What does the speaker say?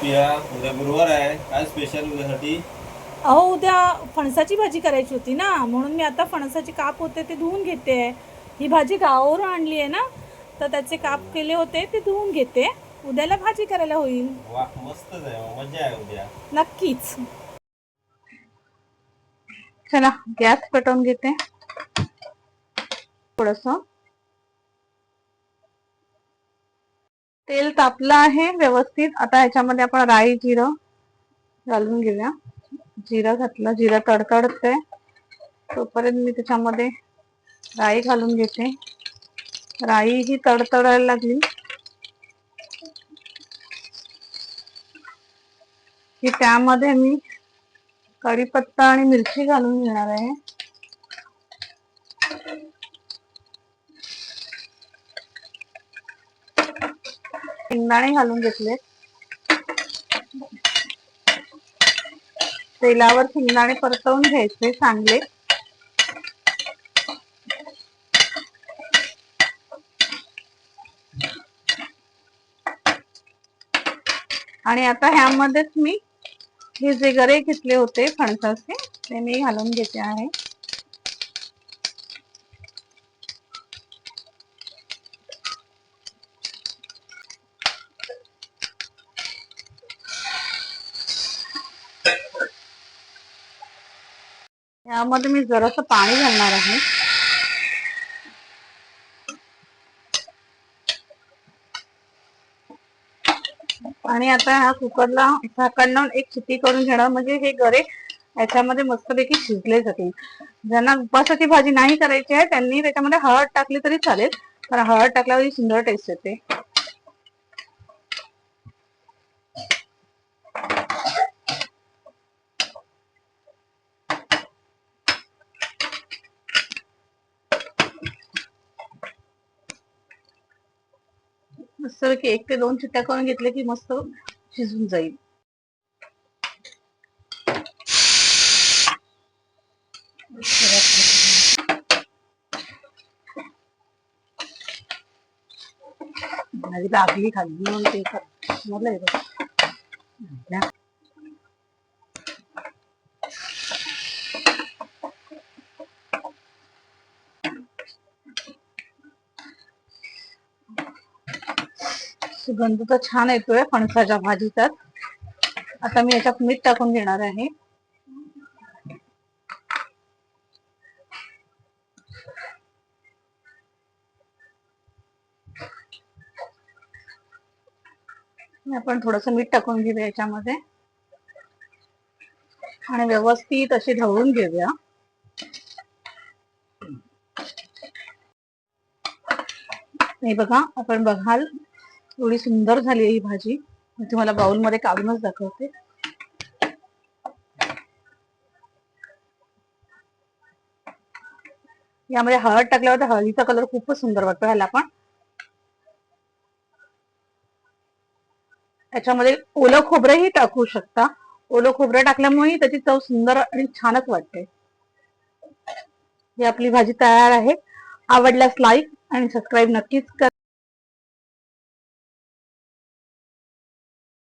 पिया उद्या गुरुवार आहे. काय स्पेशल उद्यासाठी? अहो उद्या फणसाची भाजी करायची होती ना म्हणून मी आता फणसाचे काप होते ते धुवून घेते. ही भाजी गावावरून आणली आहे ना तर त्याचे काप केले होते ते धुवून घेते. उद्याला भाजी करायला होईल. वा मस्तच आहे मग मजा आहे उद्या. नक्कीच. चला गॅस पेटवून घेते. थोडस. तेल तापलं आहे व्यवस्थित. आता ह्याच्यामध्ये आपण राई जिरं घालून घेऊया. जिरं घातलं. जिरं तडतडते. तोपर्यंत मी त्याच्यामध्ये राई घालून घेते. राई ही तडतडायला लागली. की त्यामध्ये मी कढीपत्ता आणि मिरची घालून घेणार आहे. शेंगदाणे घालून घेतले तेलावर शेंगदाणे परतवून घ्यायचे चांगले. आणि आता ह्यामध्येच मी हे जे गरे घेतले होते फणसाचे ते मी घालून घेते आहे. त्यामध्ये मी जरास पाणी घालणार आहे. आणि आता ह्या कुकरला झाकण एक शिट्टी करून घेणार म्हणजे हे गरे याच्यामध्ये मस्तपैकी शिजले जातील. ज्यांना उपासाची भाजी नाही करायची आहे त्यांनी त्याच्यामध्ये हळद टाकली तरी चालेल कारण हळद टाकल्यावर सुंदर टेस्ट येते. मस्त की एक ते दोन चिट्ट्या करून घेतले की मस्त शिजून जाईल. माझी लागली खाल्ली म्हणून ते मला सुगंध तर छान येतोय फणसाच्या भाजीचा आता मी याच्यात मीठ टाकून घेणार आहे. आपण थोडस मीठ टाकून घेऊया याच्यामध्ये. आणि व्यवस्थित अशी ढवळून घेऊया. हे बघा आपण बघाल. एवढी सुंदर झाली ही भाजी. मी तुम्हाला बाउलमध्ये काढूनच दाखवते. यामध्ये हळद टाकल्यावर हळदीचा कलर खूपच सुंदर वाटतो ह्याला पण. याच्यामध्ये ओलं खोबरंही टाकू शकता. ओलं खोबरं टाकल्यामुळे त्याची चव सुंदर आणि छानच वाटते. ही आपली भाजी तयार आहे. आवडल्यास लाईक आणि सबस्क्राईब नक्कीच करा.